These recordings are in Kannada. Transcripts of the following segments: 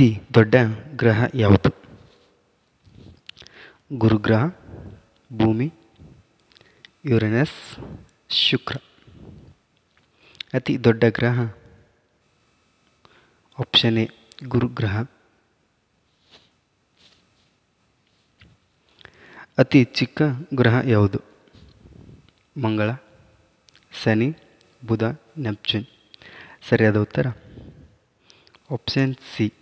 ಅತಿ ದೊಡ್ಡ ಗ್ರಹ ಯಾವುದು? ಗುರುಗ್ರಹ, ಭೂಮಿ, ಯುರೇನಸ್, ಶುಕ್ರ. ಅತಿ ದೊಡ್ಡ ಗ್ರಹ ಆಪ್ಷನ್ ಎ, ಗುರುಗ್ರಹ. ಅತಿ ಚಿಕ್ಕ ಗ್ರಹ ಯಾವುದು? ಮಂಗಳ, ಶನಿ, ಬುಧ, ನೆಪ್ಚೂನ್. ಸರಿಯಾದ ಉತ್ತರ? Option C.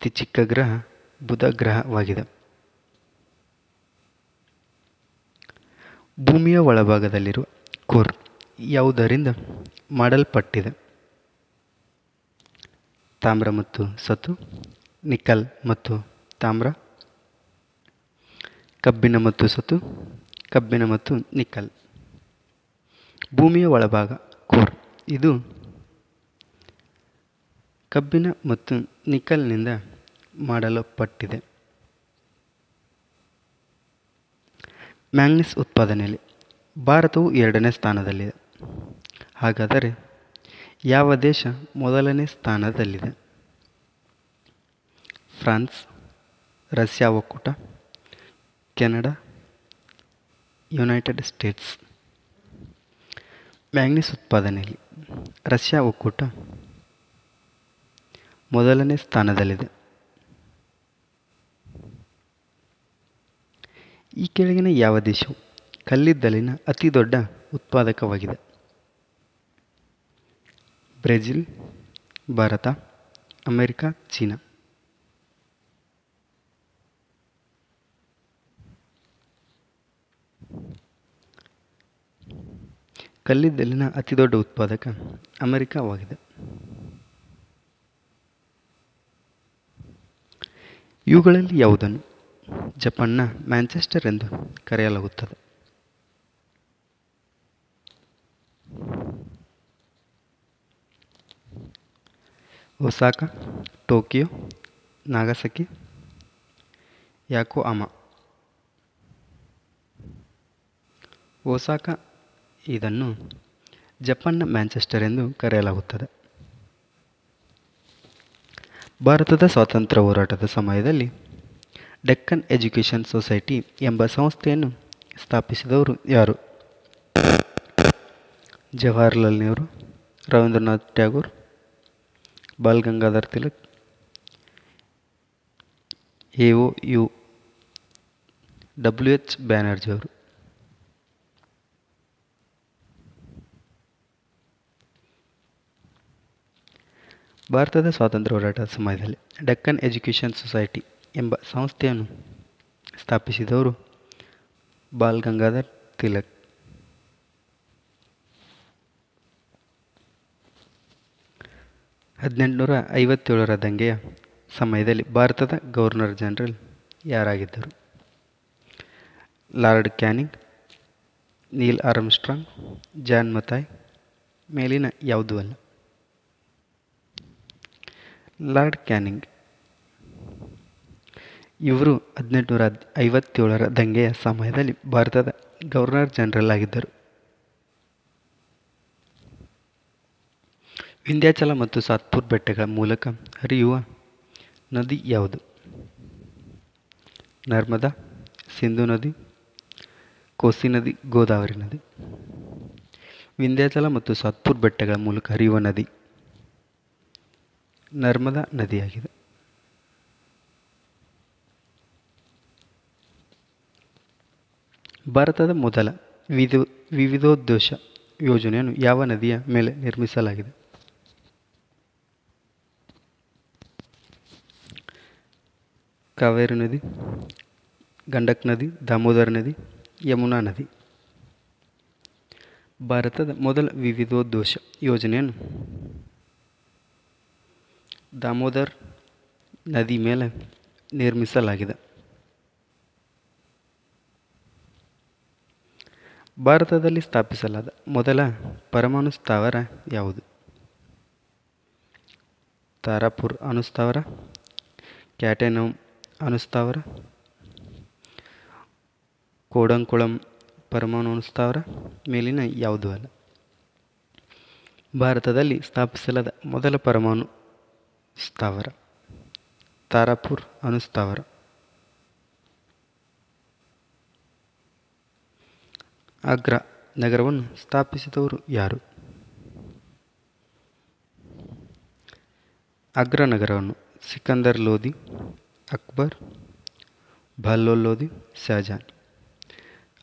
ಅತಿ ಚಿಕ್ಕ ಗ್ರಹ ಬುಧ ಗ್ರಹವಾಗಿದೆ. ಭೂಮಿಯ ಒಳಭಾಗದಲ್ಲಿರುವ ಕೋರ್ ಯಾವುದರಿಂದ ಮಾಡಲ್ಪಟ್ಟಿದೆ? ತಾಮ್ರ ಮತ್ತು ಸತು ನಿಕಲ್ ಮತ್ತು ತಾಮ್ರ, ಕಬ್ಬಿಣ ಮತ್ತು ಸತು ಕಬ್ಬಿಣ ಮತ್ತು ನಿಕಲ್. ಭೂಮಿಯ ಒಳಭಾಗ ಕೋರ್. ಇದು ಕಬ್ಬಿಣ ಮತ್ತು ನಿಕಲ್ನಿಂದ ಮಾಡಲ್ಪಟ್ಟಿದೆ. ಮ್ಯಾಂಗ್ನೀಸ್ ಉತ್ಪಾದನೆಯಲ್ಲಿ ಭಾರತವು ಎರಡನೇ ಸ್ಥಾನದಲ್ಲಿದೆ. ಹಾಗಾದರೆ ಯಾವ ದೇಶ ಮೊದಲನೇ ಸ್ಥಾನದಲ್ಲಿದೆ? ಫ್ರಾನ್ಸ್, ರಷ್ಯಾ ಒಕ್ಕೂಟ, ಕೆನಡಾ, ಯುನೈಟೆಡ್ ಸ್ಟೇಟ್ಸ್. ಮ್ಯಾಂಗ್ನೀಸ್ ಉತ್ಪಾದನೆಯಲ್ಲಿ ರಷ್ಯಾ ಒಕ್ಕೂಟ ಮೊದಲನೇ ಸ್ಥಾನದಲ್ಲಿದೆ. ಈ ಕೆಳಗಿನ ಯಾವ ದೇಶವು ಕಲ್ಲಿದ್ದಲಿನ ಅತಿ ದೊಡ್ಡ ಉತ್ಪಾದಕವಾಗಿದೆ? Brazil, Bharat, America, China. ಕಲ್ಲಿದ್ದಲಿನ ಅತಿ ದೊಡ್ಡ ಉತ್ಪಾದಕ ಅಮೆರಿಕವಾಗಿದೆ. ಇವುಗಳಲ್ಲಿ ಯಾವುದನ್ನು ಜಪಾನ್ನ ಮ್ಯಾಂಚೆಸ್ಟರ್ ಎಂದು ಕರೆಯಲಾಗುತ್ತದೆ. Osaka, Tokyo, Nagasaki, Yokohama. Osaka ಇದನ್ನು ಜಪಾನ್ನ ಮ್ಯಾಂಚೆಸ್ಟರ್ ಎಂದು ಕರೆಯಲಾಗುತ್ತದೆ. ಭಾರತದ ಸ್ವಾತಂತ್ರ್ಯ ಹೋರಾಟದ ಸಮಯದಲ್ಲಿ ಡೆಕ್ಕನ್ ಎಜುಕೇಷನ್ ಸೊಸೈಟಿ ಎಂಬ ಸಂಸ್ಥೆಯನ್ನು ಸ್ಥಾಪಿಸಿದವರು ಯಾರು? Jawaharlal Nehru, Rabindranath Tagore Bal Gangadhar Tilak, A O you, W H Banerjee ಅವರು. ಭಾರತದ ಸ್ವಾತಂತ್ರ್ಯ ಹೋರಾಟದ ಸಮಯದಲ್ಲಿ ಡೆಕ್ಕನ್ ಎಜುಕೇಷನ್ ಸೊಸೈಟಿ ಎಂಬ ಸಂಸ್ಥೆಯನ್ನು ಸ್ಥಾಪಿಸಿದವರು ಬಾಲ್ ಗಂಗಾಧರ್ ತಿಲಕ್. ಹದಿನೆಂಟುನೂರ ಐವತ್ತೇಳರ ದಂಗೆಯ ಸಮಯದಲ್ಲಿ ಭಾರತದ governor general ಯಾರಾಗಿದ್ದರು? Lord Canning, Neil Armstrong, John Mathai ಮೇಲಿನ ಯಾವುದೂ ಅಲ್ಲ. ಲಾರ್ಡ್ ಕ್ಯಾನಿಂಗ್ ಇವರು ಹದಿನೆಂಟುನೂರ ಐವತ್ತೇಳರ ದಂಗೆಯ ಸಮಯದಲ್ಲಿ ಭಾರತದ ಗವರ್ನರ್ ಜನರಲ್ ಆಗಿದ್ದರು. ವಿಂಧ್ಯಾಚಲ ಮತ್ತು ಸಾತ್ಪುರ್ ಬೆಟ್ಟಗಳ ಮೂಲಕ ಹರಿಯುವ ನದಿ ಯಾವುದು? ನರ್ಮದಾ, ಸಿಂಧು ನದಿ, ಕೋಸಿ ನದಿ, ಗೋದಾವರಿ ನದಿ. ವಿಂಧ್ಯಾಚಲ ಮತ್ತು ಸಾತ್ಪುರ್ ಬೆಟ್ಟಗಳ ಮೂಲಕ ಹರಿಯುವ ನದಿ ನರ್ಮದಾ ನದಿಯಾಗಿದೆ. ಭಾರತದ ಮೊದಲ ವಿಧ ವಿವಿಧೋದ್ದೇಶ ಯೋಜನೆಯನ್ನು ಯಾವ ನದಿಯ ಮೇಲೆ ನಿರ್ಮಿಸಲಾಗಿದೆ? ಕಾವೇರಿ ನದಿ, ಗಂಡಕ್ ನದಿ, ದಾಮೋದರ ನದಿ, ಯಮುನಾ ನದಿ. ಭಾರತದ ಮೊದಲ ವಿವಿಧೋದ್ದೇಶ ಯೋಜನೆಯನ್ನು ದಾಮೋದರ್ ನದಿ ಮೇಲೆ ನಿರ್ಮಿಸಲಾಗಿದೆ. ಭಾರತದಲ್ಲಿ ಸ್ಥಾಪಿಸಲಾದ ಮೊದಲ ಪರಮಾಣು ಸ್ಥಾವರ ಯಾವುದು? ತಾರಾಪುರ್ ಅನುಸ್ಥಾವರ ಕ್ಯಾಟೆನಮ್ ಅನುಸ್ಥಾವರ ಕೋಡಂಕುಳಂ ಪರಮಾಣು ಅನುಸ್ಥಾವರ ಮೇಲಿನ ಯಾವುದೂ ಅಲ್ಲ. ಭಾರತದಲ್ಲಿ ಸ್ಥಾಪಿಸಲಾದ ಮೊದಲ ಪರಮಾಣು ಸ್ಥಾವರ ತಾರಾಪುರ್ ಅಣುಸ್ಥಾವರ ಆಗ್ರಾ ನಗರವನ್ನು ಸ್ಥಾಪಿಸಿದವರು ಯಾರು? ಆಗ್ರಾ ನಗರವನ್ನು ಸಿಕಂದರ್ ಲೋಧಿ, ಅಕ್ಬರ್ ಬಹಲೋಲ್ ಲೋಧಿ ಶಹಜಾನ್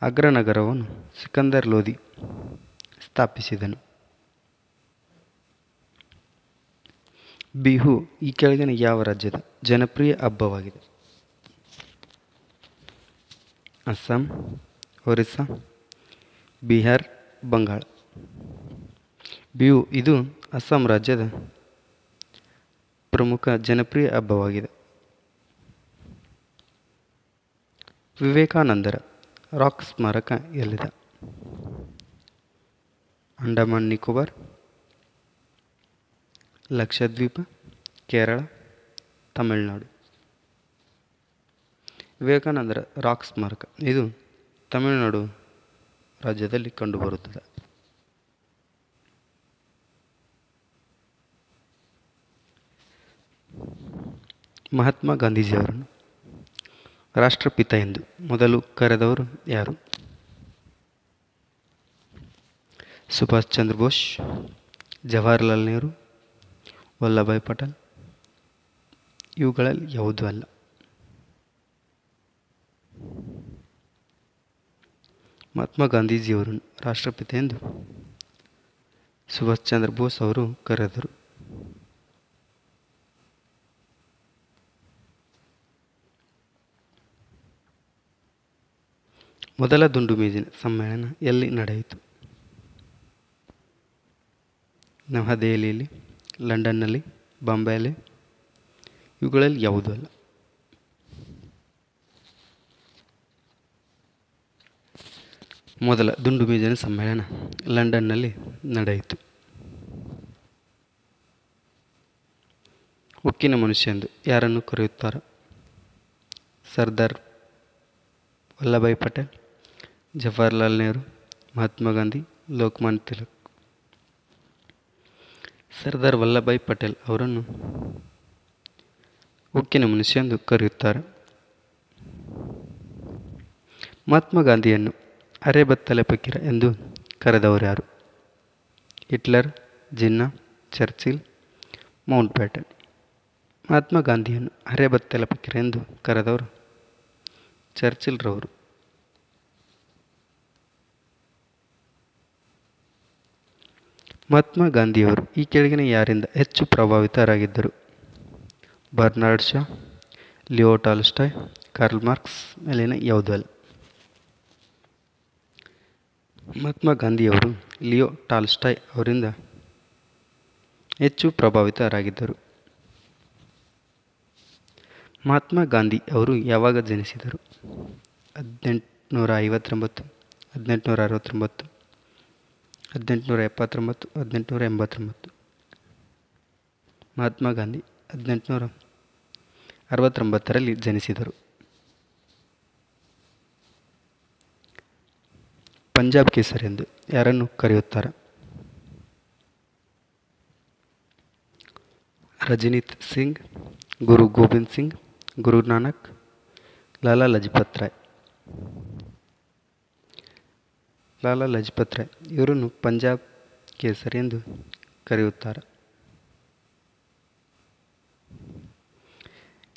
ಆಗ್ರಾ ನಗರವನ್ನು ಸಿಕಂದರ್ ಲೋಧಿ ಸ್ಥಾಪಿಸಿದನು. ಬಿಹು ಈ ಕೆಳಗಿನ ಯಾವ ರಾಜ್ಯದ ಜನಪ್ರಿಯ ಹಬ್ಬವಾಗಿದೆ? ಅಸ್ಸಾಂ, ಒರಿಸ್ಸಾ ಬಿಹಾರ್, ಬಂಗಾಳ. ಬಿಹು ಇದು ಅಸ್ಸಾಂ ರಾಜ್ಯದ ಪ್ರಮುಖ ಜನಪ್ರಿಯ ಹಬ್ಬವಾಗಿದೆ. ವಿವೇಕಾನಂದರ ರಾಕ್ ಸ್ಮಾರಕ ಎಲ್ಲಿದೆ? ಅಂಡಮಾನ್, ನಿಕೋಬಾರ್, ಲಕ್ಷದ್ವೀಪ, ಕೇರಳ, ತಮಿಳುನಾಡು. ವಿವೇಕಾನಂದರ ರಾಕ್ ಸ್ಮಾರಕ, ಇದು ತಮಿಳುನಾಡು ರಾಜ್ಯದಲ್ಲಿ ಕಂಡುಬರುತ್ತದೆ. ಮಹಾತ್ಮ ಗಾಂಧೀಜಿಯವರನ್ನು ರಾಷ್ಟ್ರಪಿತ ಎಂದು ಮೊದಲು ಕರೆದವರು ಯಾರು? ಸುಭಾಷ್ ಚಂದ್ರ ಬೋಸ್, ಜವಾಹರ್ಲಾಲ್ ನೆಹರು, ವಲ್ಲಭಾಯ್ ಪಟೇಲ್. ಇವುಗಳಲ್ಲಿ ಯಾವುದೂ ಅಲ್ಲ. ಮಹಾತ್ಮ ಗಾಂಧೀಜಿಯವರು ರಾಷ್ಟ್ರಪಿತ ಎಂದು ಸುಭಾಷ್ ಚಂದ್ರ ಬೋಸ್ ಅವರು ಕರೆದರು. ಮೊದಲ ದುಂಡು ಮೇಜಿನ ಸಮ್ಮೇಳನ ಎಲ್ಲಿ ನಡೆಯಿತು? ನವದೆಹಲಿಯಲ್ಲಿ, ಲಂಡನ್ನಲ್ಲಿ, ಬಾಂಬೆಯಲ್ಲಿ, ಇವುಗಳಲ್ಲಿ ಯಾವುದೂ ಅಲ್ಲ. ಮೊದಲ ದುಂಡು ಮೇಜಿನ ಸಮ್ಮೇಳನ ಲಂಡನ್ನಲ್ಲಿ ನಡೆಯಿತು. ಉಕ್ಕಿನ ಮನುಷ್ಯ ಎಂದು ಯಾರನ್ನು ಕರೆಯುತ್ತಾರೆ? ಸರ್ದಾರ್ ವಲ್ಲಭಾಯ್ ಪಟೇಲ್, ಜವಾಹರ್ಲಾಲ್ ನೆಹರು, ಮಹಾತ್ಮ ಗಾಂಧಿ, ಲೋಕಮಾನ್ಯ ತಿಲಕ್. ಸರ್ದಾರ್ ವಲ್ಲಭಾಯ್ ಪಟೇಲ್ ಅವರನ್ನು ಉಕ್ಕಿನ ಮನುಷ್ಯ ಎಂದು ಕರೆಯುತ್ತಾರೆ. ಮಹಾತ್ಮ ಗಾಂಧಿಯನ್ನು ಅರೆಬತ್ತಲೆ ಫಕೀರ ಎಂದು ಕರೆದವರು ಯಾರು? Hitler, Jinnah, Churchill Mountbatten Mahatma ಗಾಂಧಿಯನ್ನು ಅರೆಬತ್ತಲೆ ಫಕೀರ ಎಂದು ಕರೆದವರು ಚರ್ಚಿಲ್ರವರು. ಮಹಾತ್ಮ ಗಾಂಧಿಯವರು ಈ ಕೆಳಗಿನ ಯಾರಿಂದ ಹೆಚ್ಚು ಪ್ರಭಾವಿತರಾಗಿದ್ದರು? Bernard Shaw Leo Tolstoy, Karl Marx ಮೇಲಿನ ಯಾವುದೂ ಅಲ್ಲ ಮಹಾತ್ಮ ಗಾಂಧಿಯವರು, ಲಿಯೋ ಟಾಲ್ಸ್ಟಾಯ್ ಅವರಿಂದ ಹೆಚ್ಚು ಪ್ರಭಾವಿತರಾಗಿದ್ದರು. ಮಹಾತ್ಮ ಗಾಂಧಿ ಅವರು ಯಾವಾಗ ಜನಿಸಿದರು? ಹದಿನೆಂಟುನೂರ ಐವತ್ತೊಂಬತ್ತು, ಹದಿನೆಂಟುನೂರ ಅರವತ್ತೊಂಬತ್ತು, ಹದಿನೆಂಟುನೂರ ಎಪ್ಪತ್ತೊಂಬತ್ತು, ಹದಿನೆಂಟುನೂರ ಎಂಬತ್ತೊಂಬತ್ತು. ಮಹಾತ್ಮ ಗಾಂಧಿ ಹದಿನೆಂಟುನೂರ ಅರವತ್ತೊಂಬತ್ತರಲ್ಲಿ ಜನಿಸಿದರು. ಪಂಜಾಬ್ ಕೇಸರಿ ಎಂದು ಯಾರನ್ನು ಕರೆಯುತ್ತಾರೆ? ರಜನೀತ್ ಸಿಂಗ್, ಗುರು ಗೋವಿಂದ್ ಸಿಂಗ್, ಗುರು ನಾನಕ್, ಲಾಲಾ ಲಜಪತ್ ರಾಯ್. ಲಾಲಾ ಲಜಪತ್ ರಾಯ್ ಇವರನ್ನು ಪಂಜಾಬ್ ಕೇಸರಿ ಎಂದು ಕರೆಯುತ್ತಾರೆ.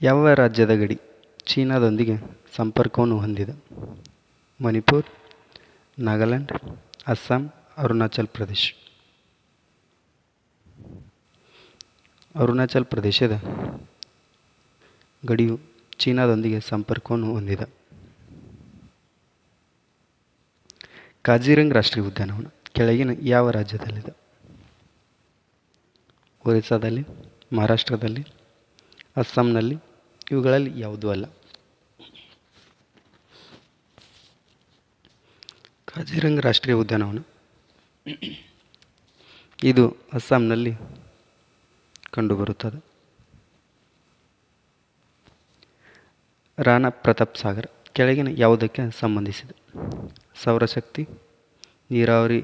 ಯಾವ ರಾಜ್ಯದ ಗಡಿ ಚೀನಾದೊಂದಿಗೆ ಸಂಪರ್ಕವನ್ನು ಹೊಂದಿದೆ? ಮಣಿಪುರ್ ನಾಗಾಲ್ಯಾಂಡ್, ಅಸ್ಸಾಂ, ಅರುಣಾಚಲ್ ಪ್ರದೇಶ್. ಅರುಣಾಚಲ್ ಪ್ರದೇಶದ ಗಡಿಯು ಚೀನಾದೊಂದಿಗೆ ಸಂಪರ್ಕವನ್ನು ಹೊಂದಿದೆ. ಕಾಜಿರಂಗ್ ರಾಷ್ಟ್ರೀಯ ಉದ್ಯಾನವನ ಕೆಳಗಿನ ಯಾವ ರಾಜ್ಯದಲ್ಲಿದೆ? ಒರಿಸ್ಸಾದಲ್ಲಿ, ಮಹಾರಾಷ್ಟ್ರದಲ್ಲಿ, ಅಸ್ಸಾಂನಲ್ಲಿ ಇವುಗಳಲ್ಲಿ ಯಾವುದೂ ಅಲ್ಲ. ಕಾಜಿರಂಗ್ ರಾಷ್ಟ್ರೀಯ ಉದ್ಯಾನವನ ಇದು ಅಸ್ಸಾಂನಲ್ಲಿ ಕಂಡುಬರುತ್ತದೆ ರಾಣಾ ಪ್ರತಾಪ್ ಸಾಗರ್ ಕೆಳಗಿನ ಯಾವುದಕ್ಕೆ ಸಂಬಂಧಿಸಿದೆ? ಸೌರಶಕ್ತಿ ನೀರಾವರಿ,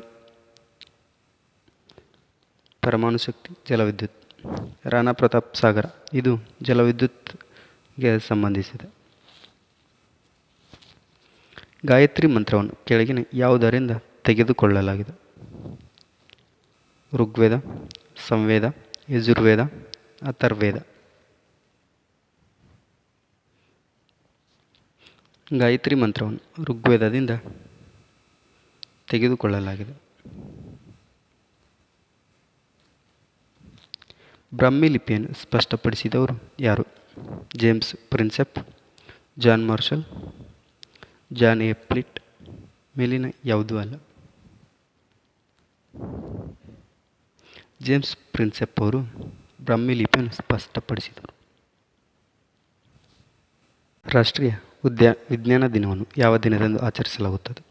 ಪರಮಾಣು ಶಕ್ತಿ, ಜಲವಿದ್ಯುತ್. ರಾಣಾ ಪ್ರತಾಪ್ ಸಾಗರ, ಇದು ಜಲವಿದ್ಯುತ್ಗೆ ಸಂಬಂಧಿಸಿದೆ. ಗಾಯತ್ರಿ ಮಂತ್ರವನ್ನು ಕೆಳಗಿನ ಯಾವುದರಿಂದ ತೆಗೆದುಕೊಳ್ಳಲಾಗಿದೆ? ಋಗ್ವೇದ, ಸಂವೇದ, ಯಜುರ್ವೇದ, ಅಥರ್ವೇದ. ಗಾಯತ್ರಿ ಮಂತ್ರವನ್ನು ಋಗ್ವೇದದಿಂದ ತೆಗೆದುಕೊಳ್ಳಲಾಗಿದೆ. ಬ್ರಾಹ್ಮಿ ಲಿಪಿಯನ್ನು ಸ್ಪಷ್ಟಪಡಿಸಿದವರು ಯಾರು? James Prinsep, John Marshall John A. Fleet ಮೇಲಿನ ಯಾವುದೂ ಅಲ್ಲ. ಜೇಮ್ಸ್ ಪ್ರಿನ್ಸೆಪ್ ಅವರು ಬ್ರಾಹ್ಮಿ ಲಿಪಿಯನ್ನು ಸ್ಪಷ್ಟಪಡಿಸಿದರು. ರಾಷ್ಟ್ರೀಯ ಉದ್ಯಾ, ವಿಜ್ಞಾನ ದಿನವನ್ನು ಯಾವ ದಿನದಂದು ಆಚರಿಸಲಾಗುತ್ತದೆ?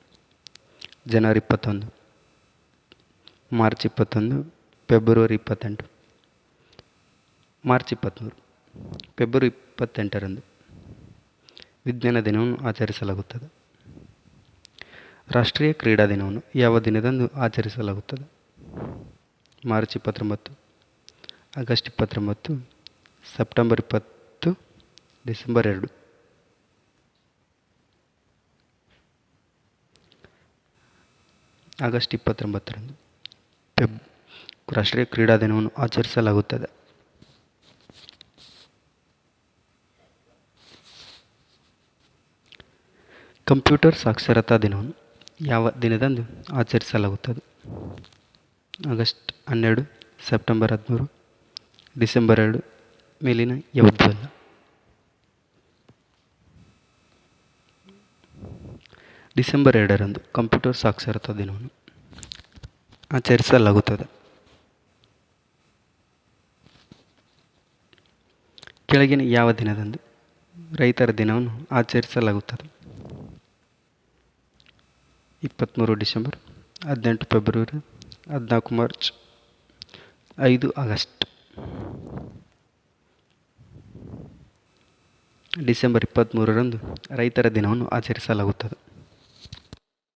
ಜನವರಿ ಇಪ್ಪತ್ತೊಂದು, ಮಾರ್ಚ್ ಇಪ್ಪತ್ತೊಂದು, ಫೆಬ್ರವರಿ ಇಪ್ಪತ್ತೆಂಟು. ಮಾರ್ಚ್ ಇಪ್ಪತ್ತ್ಮೂರು, ಫೆಬ್ರವರಿ ಇಪ್ಪತ್ತೆಂಟರಂದು. ವಿಜ್ಞಾನ ದಿನವನ್ನು ಆಚರಿಸಲಾಗುತ್ತದೆ. ರಾಷ್ಟ್ರೀಯ ಕ್ರೀಡಾ ದಿನವನ್ನು ಯಾವ ದಿನದಂದು ಆಚರಿಸಲಾಗುತ್ತದೆ? ಮಾರ್ಚ್ ಇಪ್ಪತ್ತೊಂಬತ್ತು, ಆಗಸ್ಟ್ ಇಪ್ಪತ್ತೊಂಬತ್ತು, ಸೆಪ್ಟೆಂಬರ್ ಇಪ್ಪತ್ತು, ಡಿಸೆಂಬರ್ ಎರಡು. ಆಗಸ್ಟ್ ಇಪ್ಪತ್ತೊಂಬತ್ತರಂದು ಫೆಬ್ ರಾಷ್ಟ್ರೀಯ ಕ್ರೀಡಾ ದಿನವನ್ನು ಆಚರಿಸಲಾಗುತ್ತದೆ. ಕಂಪ್ಯೂಟರ್ ಸಾಕ್ಷರತಾ ದಿನವನ್ನು ಯಾವ ದಿನದಂದು ಆಚರಿಸಲಾಗುತ್ತದೆ? ಆಗಸ್ಟ್ ಹನ್ನೆರಡು, ಸೆಪ್ಟೆಂಬರ್ ಹದಿಮೂರು, ಡಿಸೆಂಬರ್ ಎರಡು, ಮೇಲಿನ ಯಾವುದಲ್ಲ? ಡಿಸೆಂಬರ್ ಎರಡರಂದು ಕಂಪ್ಯೂಟರ್ ಸಾಕ್ಷರತಾ ದಿನವನ್ನು ಆಚರಿಸಲಾಗುತ್ತದೆ. ಕೆಳಗಿನ ಯಾವ ದಿನದಂದು ರೈತರ ದಿನವನ್ನು ಆಚರಿಸಲಾಗುತ್ತದೆ? ಇಪ್ಪತ್ತ್ಮೂರು ಡಿಸೆಂಬರ್ ಹದಿನೆಂಟು ಫೆಬ್ರವರಿ ಹದಿನಾಲ್ಕು ಮಾರ್ಚ್ ಐದು ಆಗಸ್ಟ್. ಡಿಸೆಂಬರ್ ಇಪ್ಪತ್ತ್ಮೂರರಂದು ರೈತರ ದಿನವನ್ನು ಆಚರಿಸಲಾಗುತ್ತದೆ.